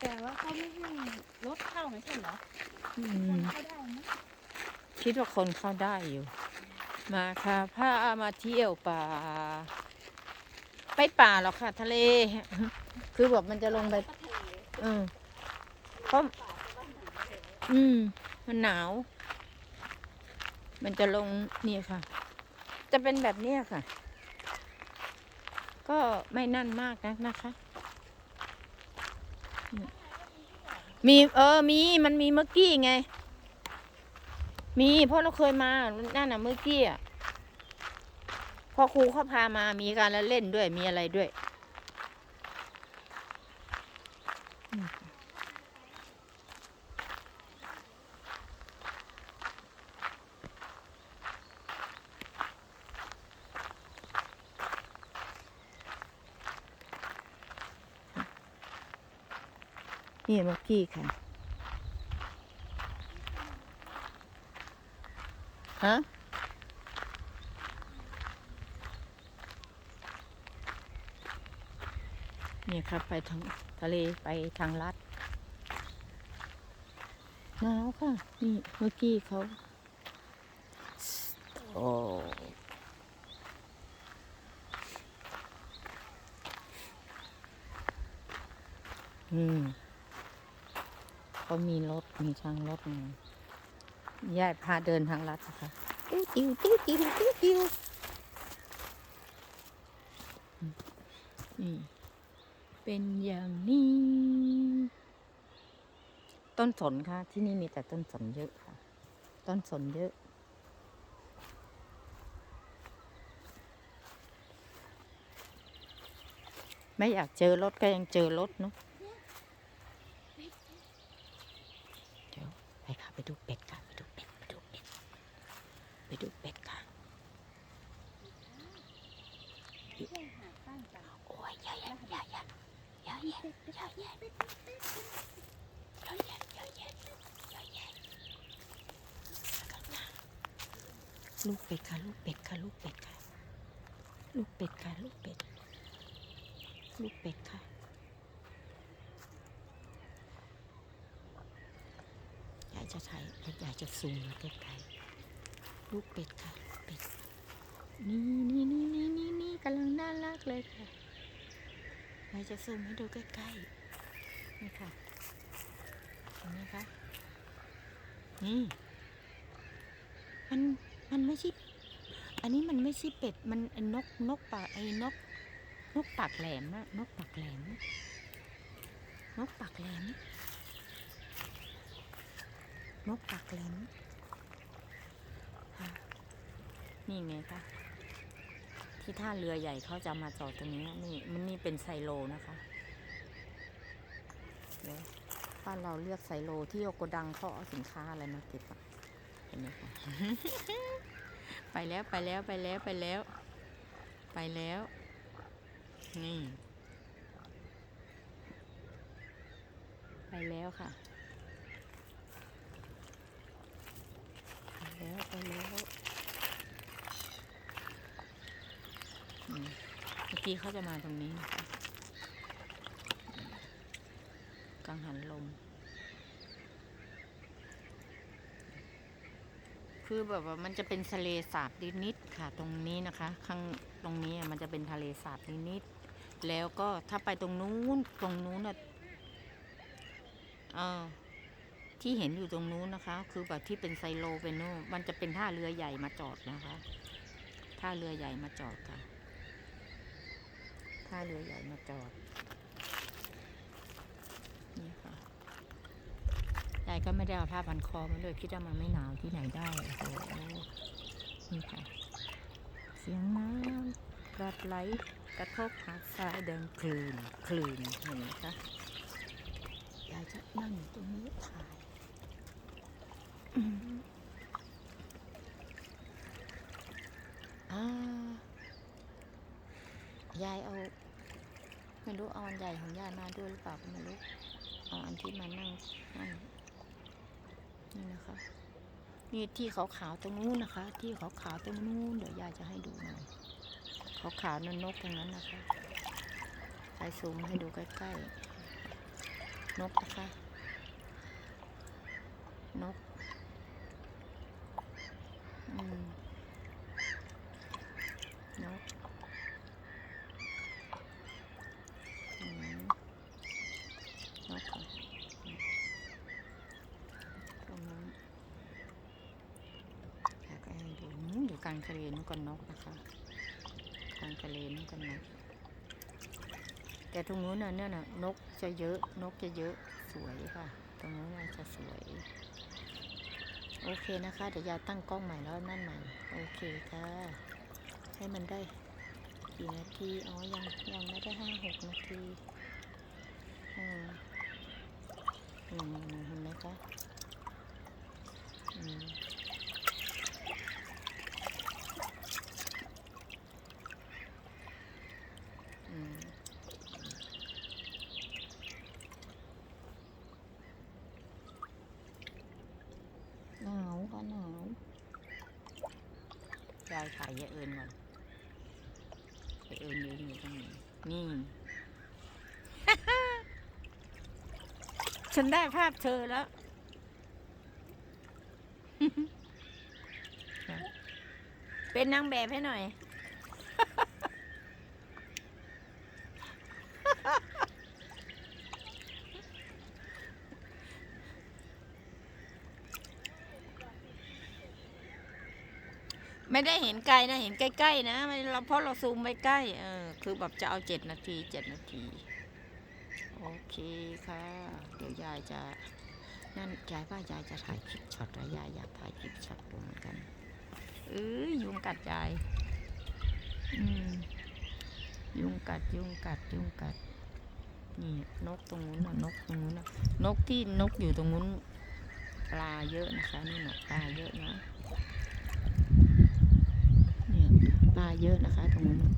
แต่ว่าเขาไม่ให้รถเข้าไม่ใช่เหรออืคมนเข้าได้ไหมคิดว่าคนเข้าได้อยู่ มาค่ะพามาเที่ยวป่า ไปป่าหรอกค่ะ ทะเล คือแบบมันจะลงไปก็ทะเลเออเพราะป่าจะว่าหนาวเลยอืม มันหนาว มันจะลงนี่ค่ะ จะเป็นแบบเนี้ยค่ะ ก็ไม่นั่นมากนักนะคะ มีเออมีมันมีเมื่อกี้ไง มีเพราะเราเคยมานั่นน่ะเมื่อกี้อะพอครูเขาพามามีการละเล่นด้วยมีอะไรด้วย นี่เมื่อกี้ค่ะ ฮะ นี่ครับไปทางทะเลไปทางลัดหนาวค่ะ นี่เมื่อกี้เขาโอ้อืม เขามีรถ มีทางรถมาญาติพาเดินทางลัดนะคะติ้วติ้วติ้วติ้วติ้วติ้วอืมนี่ เป็นอย่างนี้ ต้นสนค่ะ ที่นี่มีแต่ต้นสนเยอะค่ะ ต้นสนเยอะไม่อยากเจอรถก็ยังเจอรถเนาะเดี๋ยว ไปดูเป็ดค่ะ ไปดูเป็ด ไปดูเป็ด ไปดูเป็ดค่ะ โอ้ยอย่าแย่อย่าแย่อย่าแย่อย่าแย่อย่าแย่อย่าแย่อย่าแย่ลูกเป็ดค่ะ ลูกเป็ดค่ะ ลูกเป็ดค่ะ ลูกเป็ดค่ะ ลูกเป็ด ลูกเป็ดค่ะายจะถ่ายยายจะซูมมาใกล้ๆลูกเป็ดค่ะเป็ดนี่นี่นี่นี่นี่นี่กำลังน่ารักเลยค่ะอยายจะซูมให้ดูใกล้ๆนี่ค่ะเห็นไหมคะนี่มันมันไม่ใช่อันนี้มันไม่ใช่เป็ดมันนกนกปากไอ้นก นกปากแหลมอะนกปากแหลมนกปากแหลม นกปากแหลมค่ะนี่ไงคะที่ท่าเรือใหญ่เขาจะมาจอดตรงนี้นี่มันนี่เป็นไซโลนะคะเดี๋ยวบ้านเราเรียกไซโลที่โอโกดังเขาเอาสินค้าอะไรมาเก็บอะเห็นไหมคะไปแล้วไปแล้วไปแล้วไปแล้ว ไปแล้ว นี่ ไปแล้วค่ะ ไป แล้วไปแล้วเมื่อกี้เขาจะมาตรงนี้นะคะกังหันลม คือแบบว่ามันจะเป็นทะเลสาบนิดๆค่ะ ตรงนี้นะคะ ข้างตรงนี้มันจะเป็นทะเลสาบนิดๆแล้วก็ถ้าไปตรงนู้นตรงนู้นน่ะเออ ที่เห็นอยู่ตรงนู้นนะคะ คือแบบที่เป็นไซโลเป็นโน่นมันจะเป็นท่าเรือใหญ่มาจอดนะคะท่าเรือใหญ่มาจอดค่ะท่าเรือใหญ่มาจอดนี่ค่ะยายก็ไม่ได้เอาผ้าพันคอมาเลยคิดว่ามันไม่หนาวที่ไหนได้โอ้โหนี่ค่ะ เสียงน้ำกระไหลกระทบหาดทรายเดินคลื่นคลื่นเห็นไหมคะยายจะนั่งอยู่ตรงนี้ถ่าย ยายเอา ไม่รู้เอาอันใหญ่ของยายมาด้วยหรือเปล่าก็ไม่รู้เอาอันที่มานั่งนั่งนี่นะคะ นี่ที่ขาวๆตรงนู้นนะคะ ที่ขาวๆตรงนู้นเดี๋ยวยายจะให้ดูหน่อยขาวๆนั่นนกตรงนั้นนะคะใส่ซูมให้ดูใกล้ๆ นกนะคะ นก อืม นก อืม นกค่ะอืมตรงนั้นอยากให้ดูนู้นอยู่กลางทะเลนกนกนะคะกลางทะเลนู้นก็นก แต่ตรงนู้นน่ะเนี่ยน่ะนกจะเยอะนกจะเยอะสวยค่ะ ตรงนู้นน่ะจะสวย โอเคนะคะเดี๋ยวยาตั้งกล้องใหม่แล้วนั่นใหม่ โอเคค่ะ ให้มันได้กี่นาที อ๋อ ยังยังไม่ได้ห้าหกนาทีอืมอืมเห็นไหมคะอืมอืม หนาวค่ะหนาวยาย ถ่ายยายเอิญก่อนยายเอิญยืนอยู่ตรงนี้นี่ ฉันได้ภาพเธอแล้วเป็นนางแบบให้หน่อย ไม่ได้เห็นไกลนะ เห็นใกล้ๆนะไม่เราเพราะเราซูมไปใกล้ เออ คือแบบจะเอาเจ็ดนาทีเจ็ดนาที โอเคค่ะ เดี๋ยวยายจะ นั่นยายว่ายายจะถ่ายคลิปช็อตแล้วยายอยากถ่ายคลิปช็อตดูเหมือนกันเอ้ยยุงกัดยาย อืม ยุงกัดยุงกัดยุงกัด นี่นกตรงนู้นนะนกตรงนู้นนะนกที่นกอยู่ตรงนู้นปลาเยอะนะคะนี่นะปลาเยอะนะ เนี่ยปลา เยอะนะคะ ตรงนู้นน่ะ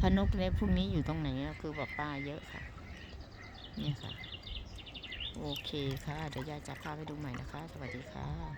ถ้านกพวกนี้อยู่ตรงไหนอะคือแบบปลาเยอะค่ะ เนี่ยค่ะ โอเคค่ะ เดี๋ยวยายจะพาไปดูใหม่นะคะ สวัสดีค่ะ